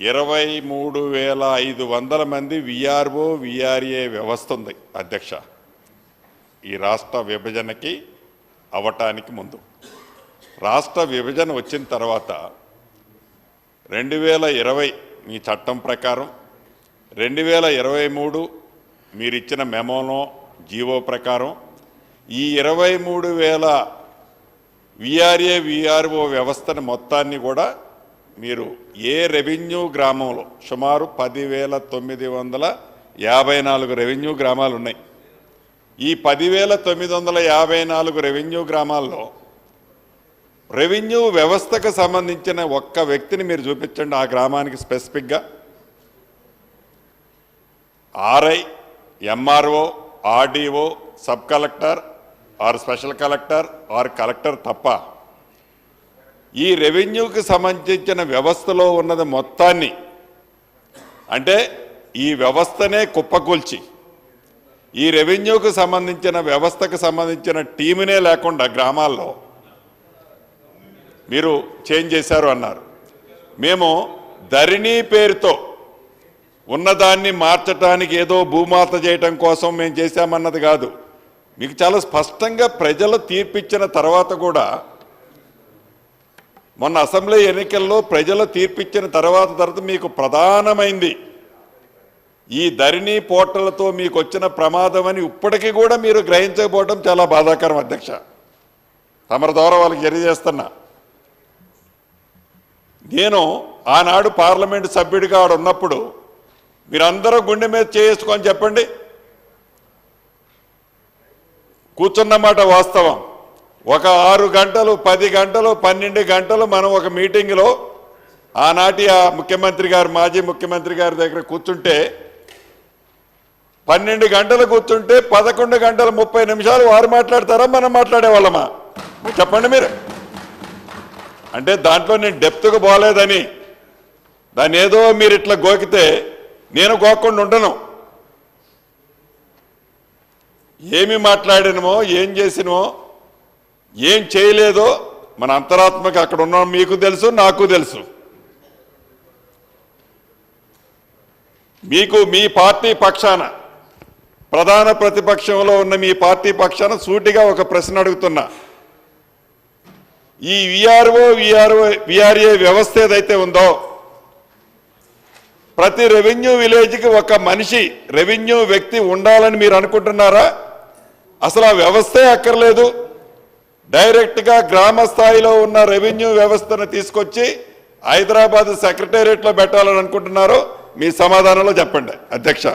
ఇరవై మూడు వేల ఐదు వందల మంది విఆర్ఓ విఆర్ఏ వ్యవస్థ ఉంది అధ్యక్ష. ఈ రాష్ట్ర విభజనకి అవటానికి ముందు. రాష్ట్ర విభజన వచ్చిన తర్వాత రెండు వేల ఇరవై మీ చట్టం ప్రకారం రెండు వేల ఇరవై మూడు మీరు ఇచ్చిన మెమోలో జీవో ప్రకారం ఈ ఇరవై మూడు వేల విఆర్ఏ విఆర్ఓ వ్యవస్థను మొత్తాన్ని కూడా మీరు ఏ రెవెన్యూ గ్రామంలో సుమారు పదివేల తొమ్మిది వందల యాభై నాలుగు రెవెన్యూ గ్రామాలు ఉన్నాయి. ఈ పదివేల తొమ్మిది వందల యాభై నాలుగు రెవెన్యూ గ్రామాల్లో రెవెన్యూ వ్యవస్థకు సంబంధించిన ఒక్క వ్యక్తిని మీరు చూపించండి ఆ గ్రామానికి స్పెసిఫిక్గా. RI MRO RDO sub collector or special collector or collector తప్ప ఈ రెవెన్యూకి సంబంధించిన వ్యవస్థలో ఉన్నది మొత్తాన్ని. అంటే ఈ వ్యవస్థనే కుప్పకూల్చి ఈ రెవెన్యూకి సంబంధించిన వ్యవస్థకు సంబంధించిన టీమునే లేకుండా గ్రామాల్లో మీరు చేంజ్ చేశారు అన్నారు. మేము ధరణి పేరుతో ఉన్నదాన్ని మార్చటానికి ఏదో భూమాత చేయటం కోసం మేము చేశామన్నది కాదు. మీకు చాలా స్పష్టంగా ప్రజలు తీర్పిచ్చిన తర్వాత కూడా మొన్న అసెంబ్లీ ఎన్నికల్లో ప్రజలు తీర్పిచ్చిన తర్వాత తర్వాత మీకు ప్రధానమైంది. ఈ ధరణి పోర్టలతో మీకు వచ్చిన ప్రమాదం అని ఇప్పటికీ కూడా మీరు గ్రహించకపోవడం చాలా బాధాకరం అధ్యక్ష. తమరి ద్వారా వాళ్ళకి తెలియజేస్తున్నా. నేను ఆనాడు పార్లమెంటు సభ్యుడిగా ఆడ ఉన్నప్పుడు మీరందరూ గుండె మీద చేసుకొని చెప్పండి. కూర్చున్నమాట వాస్తవం. ఒక ఆరు గంటలు పది గంటలు పన్నెండు గంటలు మనం ఒక మీటింగ్లో ఆనాటి ఆ ముఖ్యమంత్రి గారు మాజీ ముఖ్యమంత్రి గారి దగ్గర కూర్చుంటే పన్నెండు గంటలు కూర్చుంటే పదకొండు గంటల ముప్పై నిమిషాలు వారు మాట్లాడతారా మనం మాట్లాడేవాళ్ళమా? చెప్పండి మీరు. అంటే దాంట్లో నేను డెప్త్గా పోలేదని దాన్ని ఏదో మీరు ఇట్లా గోకితే నేను గోకుండా ఉండను. ఏమి మాట్లాడినమో ఏం చేసినమో ఏం చేయలేదో మన అంతరాత్మకి అక్కడ ఉన్న మీకు తెలుసు నాకు తెలుసు. మీకు మీ పార్టీ పక్షాన ప్రధాన ప్రతిపక్షంలో ఉన్న మీ పార్టీ పక్షాన సూటిగా ఒక ప్రశ్న అడుగుతున్నా. ఈ విఆర్ఓ విఆర్ఓ విఆర్ఏ వ్యవస్థ ఏదైతే ఉందో ప్రతి రెవెన్యూ విలేజ్కి ఒక మనిషి రెవెన్యూ వ్యక్తి ఉండాలని మీరు అనుకుంటున్నారా? అసలు ఆ వ్యవస్థే అక్కర్లేదు. డైరెక్ట్గా గ్రామ స్థాయిలో ఉన్న రెవెన్యూ వ్యవస్థను తీసుకొచ్చి హైదరాబాద్ సెక్రటేరియట్లో పెట్టాలని అనుకుంటున్నారో మీ సమాధానంలో చెప్పండి. అధ్యక్ష.